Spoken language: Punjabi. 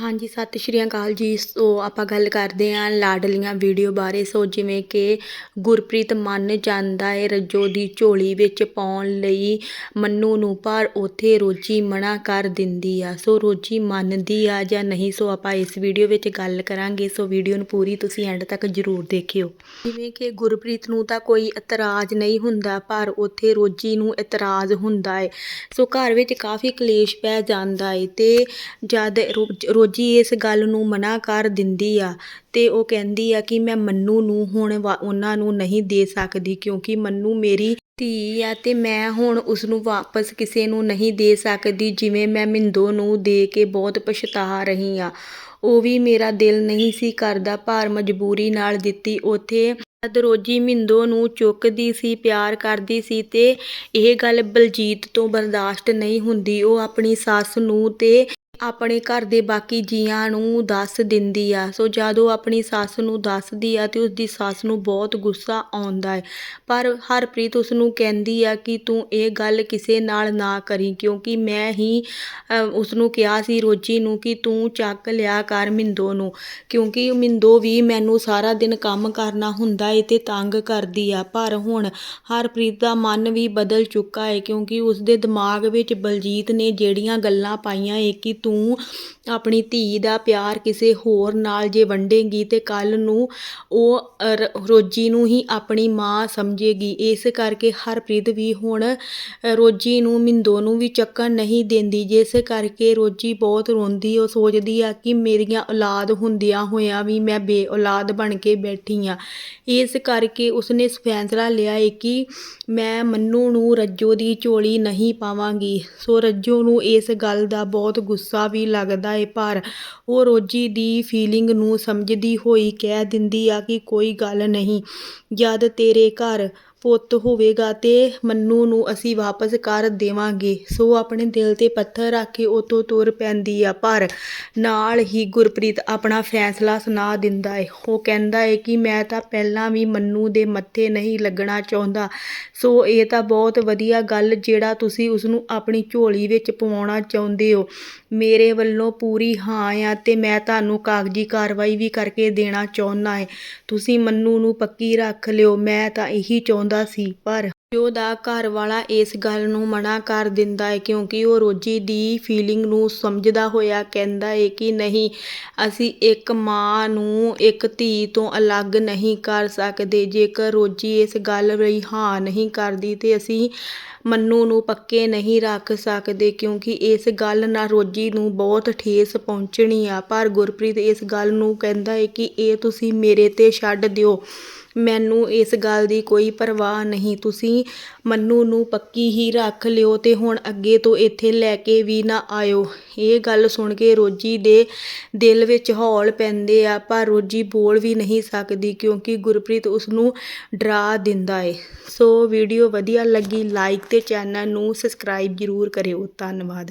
ਹਾਂਜੀ, ਸਤਿ ਸ਼੍ਰੀ ਅਕਾਲ ਜੀ। ਸੋ ਆਪਾਂ ਗੱਲ ਕਰਦੇ ਹਾਂ ਲਾਡਲੀਆਂ ਵੀਡੀਓ ਬਾਰੇ। ਸੋ ਜਿਵੇਂ ਕਿ ਗੁਰਪ੍ਰੀਤ ਮੰਨ ਜਾਂਦਾ ਏ ਰੱਜੋ ਦੀ ਝੋਲੀ ਵਿੱਚ ਪਾਉਣ ਲਈ, ਮੰਨੂ ਨੂੰ ਪਰ ਉੱਥੇ ਰੋਜੀ ਮਨਾ ਕਰ ਦਿੰਦੀ ਆ। ਸੋ ਰੋਜੀ ਮੰਨਦੀ ਆ ਜਾਂ ਨਹੀਂ, ਸੋ ਆਪਾਂ ਇਸ ਵੀਡੀਓ ਵਿੱਚ ਗੱਲ ਕਰਾਂਗੇ। ਸੋ ਵੀਡੀਓ ਨੂੰ ਪੂਰੀ ਤੁਸੀਂ ਐਂਡ ਤੱਕ ਜ਼ਰੂਰ ਦੇਖਿਓ। ਜਿਵੇਂ ਕਿ ਗੁਰਪ੍ਰੀਤ ਨੂੰ ਤਾਂ ਕੋਈ ਇਤਰਾਜ਼ ਨਹੀਂ ਹੁੰਦਾ, ਪਰ ਉੱਥੇ ਰੋਜੀ ਨੂੰ ਇਤਰਾਜ਼ ਹੁੰਦਾ ਹੈ ਸੋ ਘਰ ਵਿੱਚ ਕਾਫੀ ਕਲੇਸ਼ ਪੈ ਜਾਂਦਾ ਏ ਤੇ ਜਦ ਰੋ- ਰੋਜੀ ਇਸ ਗੱਲ ਨੂੰ ਮਨਾ ਕਰ ਦਿੰਦੀ ਆ ਤੇ ਉਹ ਕਹਿੰਦੀ ਆ ਕਿ ਮੈਂ ਮੰਨੂ ਨੂੰ ਹੁਣ ਵਾ- ਉਹਨਾਂ ਨੂੰ ਨਹੀਂ ਦੇ ਸਕਦੀ ਕਿਉਂਕਿ ਮੰਨੂ ਮੇਰੀ ਧੀ ਆ ਤੇ ਮੈਂ ਹੁਣ ਉਸ ਨੂੰ ਵਾਪਸ ਕਿਸੇ ਨੂੰ ਨਹੀਂ ਦੇ ਸਕਦੀ ਜਿਵੇਂ ਮੈਂ ਮਿੰਦੋ ਨੂੰ ਦੇ ਕੇ ਬਹੁਤ ਪਛਤਾ ਰਹੀ ਹਾਂ ਉਹ ਵੀ ਮੇਰਾ ਦਿਲ ਨਹੀਂ ਸੀ ਕਰਦਾ ਭਾਰ ਮਜਬੂਰੀ ਨਾਲ ਦਿੱਤੀ। ਉੱਥੇ ਜਦ ਰੋਜੀ ਮਿੰਦੋ ਨੂੰ ਚੁੱਕਦੀ ਸੀ, ਪਿਆਰ ਕਰਦੀ ਸੀ ਤੇ ਇਹ ਗੱਲ ਬਲਜੀਤ ਤੋਂ ਬਰਦਾਸ਼ਤ ਨਹੀਂ ਹੁੰਦੀ। ਉਹ ਆਪਣੀ ਸੱਸ ਨੂੰ ਤੇ ਆਪਣੇ ਘਰ ਦੇ ਬਾਕੀ ਜੀਆਂ ਨੂੰ ਦੱਸ ਦਿੰਦੀ ਆ। ਸੋ ਜਦੋਂ ਆਪਣੀ ਸੱਸ ਨੂੰ ਦੱਸਦੀ ਆ ਤੇ ਉਸਦੀ ਸੱਸ ਨੂੰ ਬਹੁਤ ਗੁੱਸਾ ਆਉਂਦਾ ਹੈ ਪਰ ਹਰਪ੍ਰੀਤ ਉਸ ਨੂੰ ਕਹਿੰਦੀ ਆ ਕਿ ਤੂੰ ਇਹ ਗੱਲ ਕਿਸੇ ਨਾਲ ਨਾ ਕਰੀ, ਕਿਉਂਕਿ ਮੈਂ ਹੀ ਉਸ ਨੂੰ ਕਿਹਾ ਸੀ ਰੋਜੀ ਨੂੰ ਕਿ ਤੂੰ ਚੱਕ ਲਿਆ ਕਰ ਮਿੰਦੋ ਨੂੰ। ਕਿਉਂਕਿ ਮਿੰਦੋ ਵੀ ਮੈਨੂੰ ਸਾਰਾ ਦਿਨ ਕੰਮ ਕਰਨਾ ਹੁੰਦਾ ਏ ਤੇ ਤੰਗ ਕਰਦੀ ਆ। ਪਰ ਹੁਣ ਹਰਪ੍ਰੀਤ ਦਾ ਮਨ ਵੀ ਬਦਲ ਚੁੱਕਾ ਹੈ ਕਿਉਂਕਿ ਉਸ ਦੇ ਦਿਮਾਗ ਵਿੱਚ ਬਲਜੀਤ ਨੇ ਜਿਹੜੀਆਂ ਗੱਲਾਂ ਪਾਈਆਂ ਏ ਕਿ ਤੂੰ ਆਪਣੀ ਧੀ ਦਾ ਪਿਆਰ ਕਿਸੇ ਹੋਰ ਨਾਲ ਜੇ ਵੰਡੇਗੀ ਤੇ ਕੱਲ ਨੂੰ ਉਹ ਰੋਜੀ ਨੂੰ ਹੀ ਆਪਣੀ ਮਾਂ ਸਮਝੇਗੀ। ਇਸ ਕਰਕੇ ਹਰਪ੍ਰੀਤ ਵੀ ਹੁਣ ਰੋਜੀ ਨੂੰ ਮਿੰਦੋ ਨੂੰ ਵੀ ਚੱਕਣ ਨਹੀਂ ਦਿੰਦੀ। ਜਿਸ ਕਰਕੇ ਰੋਜੀ ਬਹੁਤ ਰੋਂਦੀ, ਉਹ ਸੋਚਦੀ ਆ ਕਿ ਮੇਰੀਆਂ ਔਲਾਦ ਹੁੰਦਿਆਂ ਹੋਇਆਂ ਵੀ ਮੈਂ ਬੇ ਔਲਾਦ ਬਣ ਕੇ ਬੈਠੀ ਆ। ਇਸ ਕਰਕੇ ਉਸਨੇ ਫੈਸਲਾ ਲਿਆ ਏ ਕਿ ਮੈਂ ਮੰਨੂ ਨੂੰ ਰੱਜੋ ਦੀ ਝੋਲੀ ਨਹੀਂ ਪਾਵਾਂਗੀ। ਸੋ ਰੱਜੋ ਨੂੰ ਇਸ ਗੱਲ ਦਾ ਬਹੁਤ ਗੁੱਸਾ ਵੀ ਲੱਗਦਾ ਏ, ਪਰ ਉਹ ਰੋਜੀ ਦੀ ਫੀਲਿੰਗ ਨੂੰ ਸਮਝਦੀ ਹੋਈ ਕਹਿ ਦਿੰਦੀ ਆ ਕਿ ਕੋਈ ਗੱਲ ਨਹੀਂ, ਜਦ ਤੇਰੇ ਘਰ ਪੁੱਤ ਹੋਵੇਗਾ ਤੇ ਮੰਨੂ ਨੂੰ ਅਸੀਂ ਵਾਪਸ ਕਰ ਦੇਵਾਂਗੇ। ਸੋ ਆਪਣੇ ਦਿਲ ਤੇ ਪੱਥਰ ਰੱਖ ਕੇ ਉਤੋਂ ਤੁਰ ਪੈਂਦੀ ਆ, ਪਰ ਨਾਲ ਹੀ ਗੁਰਪ੍ਰੀਤ ਆਪਣਾ ਫੈਸਲਾ ਸੁਣਾ ਦਿੰਦਾ ਹੈ ਉਹ ਕਹਿੰਦਾ ਹੈ ਕਿ ਮੈਂ ਤਾਂ ਪਹਿਲਾਂ ਵੀ ਮੰਨੂ ਦੇ ਮੱਥੇ ਨਹੀਂ ਲੱਗਣਾ ਚਾਹੁੰਦਾ। ਸੋ ਇਹ ਤਾਂ ਬਹੁਤ ਵਧੀਆ ਗੱਲ ਜਿਹੜਾ ਤੁਸੀਂ ਉਸ ਨੂੰ ਆਪਣੀ ਝੋਲੀ ਵਿੱਚ ਪਵਾਉਣਾ ਚਾਹੁੰਦੇ ਹੋ। ਮੇਰੇ ਵੱਲੋਂ ਪੂਰੀ ਹਾਂ ਆ ਤੇ ਮੈਂ ਤੁਹਾਨੂੰ ਕਾਗਜ਼ੀ ਕਾਰਵਾਈ ਵੀ ਕਰਕੇ ਦੇਣਾ ਚਾਹੁੰਦਾ ਹੈ ਤੁਸੀਂ ਮੰਨੂ ਨੂੰ ਪੱਕੀ ਰੱਖ ਲਿਓ, ਮੈਂ ਤਾਂ ਇਹੀ ਚਾਹੁੰਦਾ ਸੀ, ਪਰ ਉਹਦਾ ਘਰ ਵਾਲਾ ਇਸ ਗੱਲ ਨੂੰ ਮਨਾ ਕਰ ਦਿੰਦਾ ਹੈ ਕਿਉਂਕਿ ਉਹ ਰੋਜੀ ਦੀ ਫੀਲਿੰਗ ਨੂੰ ਸਮਝਦਾ ਹੋਇਆ ਕਹਿੰਦਾ ਹੈ ਕਿ ਨਹੀਂ, ਅਸੀਂ ਇੱਕ ਮਾਂ ਨੂੰ ਇੱਕ ਧੀ ਤੋਂ ਅਲੱਗ ਨਹੀਂ ਕਰ ਸਕਦੇ, ਜੇਕਰ ਰੋਜੀ ਇਸ ਗੱਲ ਲਈ ਹਾਂ ਨਹੀਂ ਕਰਦੀ ਤੇ ਅਸੀਂ ਮੰਨੂ ਨੂੰ ਪੱਕੇ ਨਹੀਂ ਰੱਖ ਸਕਦੇ ਕਿਉਂਕਿ ਇਸ ਗੱਲ ਨਾਲ ਰੋਜੀ ਨੂੰ ਬਹੁਤ ਠੇਸ ਪਹੁੰਚਣੀ ਆ। ਪਰ ਗੁਰਪ੍ਰੀਤ ਇਸ ਗੱਲ ਨੂੰ ਕਹਿੰਦਾ ਹੈ ਕਿ ਇਹ ਤੁਸੀਂ ਮੇਰੇ ਤੇ ਛੱਡ ਦਿਓ। ਮੈਨੂੰ ਇਸ ਗੱਲ ਦੀ ਕੋਈ ਪਰਵਾਹ ਨਹੀਂ। ਤੁਸੀਂ ਮੰਨੂ ਨੂੰ ਪੱਕੀ ਹੀ ਰੱਖ ਲਿਓ ਤੇ ਹੁਣ ਅੱਗੇ ਤੋਂ ਇੱਥੇ ਲੈ ਕੇ ਵੀ ਨਾ ਆਇਓ। ਇਹ ਗੱਲ ਸੁਣ ਕੇ ਰੋਜੀ ਦੇ ਦਿਲ ਵਿੱਚ ਹੌਲ ਪੈਂਦੇ ਆ, ਪਰ ਰੋਜੀ ਬੋਲ ਵੀ ਨਹੀਂ ਸਕਦੀ ਕਿਉਂਕਿ ਗੁਰਪ੍ਰੀਤ ਉਸ ਨੂੰ ਡਰਾ ਦਿੰਦਾ ਏ। ਸੋ ਵੀਡੀਓ ਵਧੀਆ ਲੱਗੀ ਲਾਈਕ ਤੇ ਚੈਨਲ ਨੂੰ ਸਬਸਕ੍ਰਾਈਬ ਜ਼ਰੂਰ ਕਰਿਓ ਧੰਨਵਾਦ।